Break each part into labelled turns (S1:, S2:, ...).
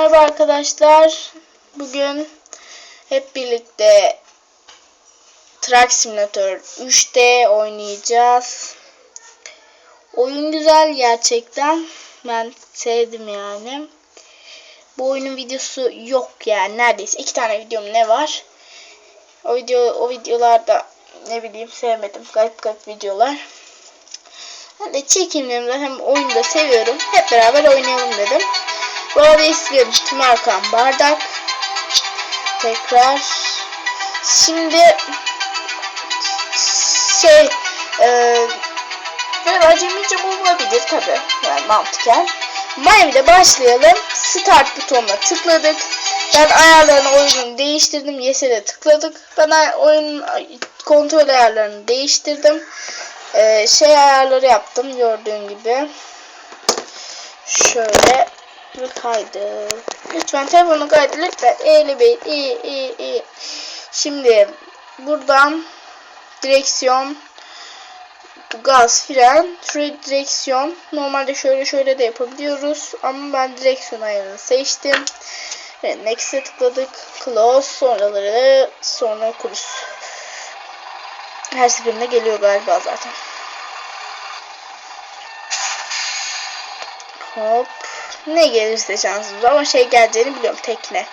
S1: Merhaba arkadaşlar. Bugün hep birlikte Truck Simulator 3D oynayacağız. Oyun güzel gerçekten. Ben sevdim yani. Bu oyunun videosu yok yani neredeyse iki tane videom ne var. O video o videolarda ne bileyim sevmedim. Garip garip videolar. Ben de çekimlerimde hem oyunu da seviyorum. Hep beraber oynayalım dedim. Bu arada ismim Tümerkan Bardak. Tekrar. Şimdi şey e, böyle acemice bulunabilir tabi. Yani mantıken. Miami'de başlayalım. Start butonuna tıkladık. Ben ayarlarını oyunun değiştirdim. Yes'e de tıkladık. Ben oyunun kontrol ayarlarını değiştirdim. Ee, şey ayarları yaptım gördüğün gibi. Şöyle bir kaydı. Lütfen telefonu kaydı lütfen. Eğli bey. İyi iyi iyi. Şimdi buradan direksiyon gaz fren şuraya direksiyon normalde şöyle şöyle de yapabiliyoruz ama ben direksiyon ayarını seçtim ve next'e tıkladık close sonraları sonra kurus her seferinde geliyor galiba zaten hop ne gelirse şansımız ama şey geleceğini biliyorum tekne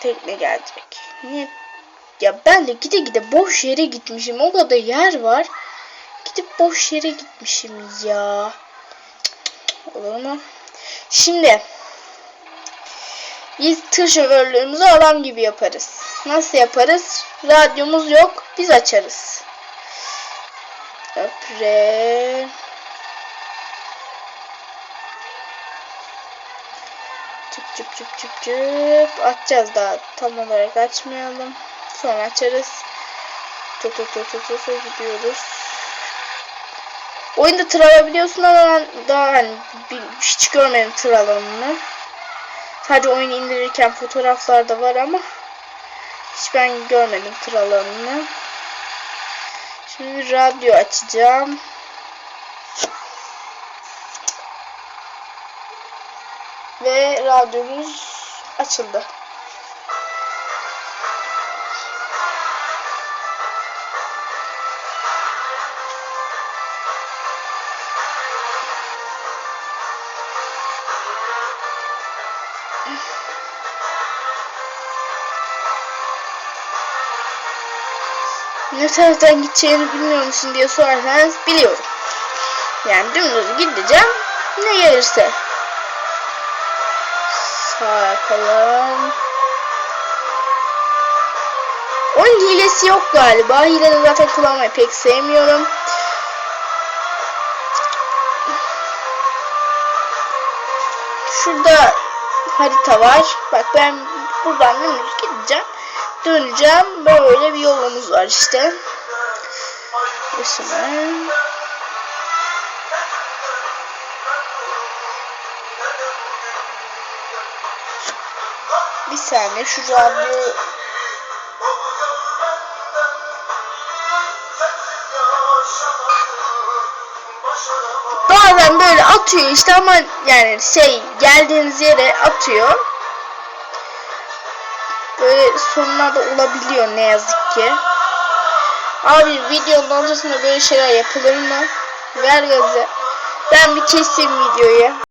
S1: tekne gelecek niye ya ben de gide gide boş yere gitmişim. O kadar yer var. Gidip boş yere gitmişim ya. Olur mu? Şimdi biz tır şoförlüğümüzü adam gibi yaparız. Nasıl yaparız? Radyomuz yok. Biz açarız. Öpre. Çıp çıp çıp çıp çıp. Açacağız daha. Tam olarak açmayalım. Sonra açarız. Tut tut tut tut tut gidiyoruz. Oyunda tır alabiliyorsun ama ben daha hani hiç görmedim tır alanını. Sadece oyunu indirirken fotoğraflarda var ama hiç ben görmedim tır alanını. Şimdi radyo açacağım. Ve radyomuz açıldı. ne taraftan gideceğini bilmiyor musun diye sorarsanız biliyorum. Yani dümdüz gideceğim. Ne gelirse. Sağ yapalım. Oyun hilesi yok galiba. Hile de zaten kullanmayı pek sevmiyorum. Şurada harita var. Bak ben buradan dümdüz gideceğim. Döneceğim. Böyle bir yolumuz var işte. Üstüne. Bir saniye şu radyo bazen böyle atıyor işte ama yani şey geldiğiniz yere atıyor. Böyle sorunlar da olabiliyor ne yazık ki. Abi videonun ortasında böyle şeyler yapılır mı? Ver gazı. Ben bir keseyim videoyu.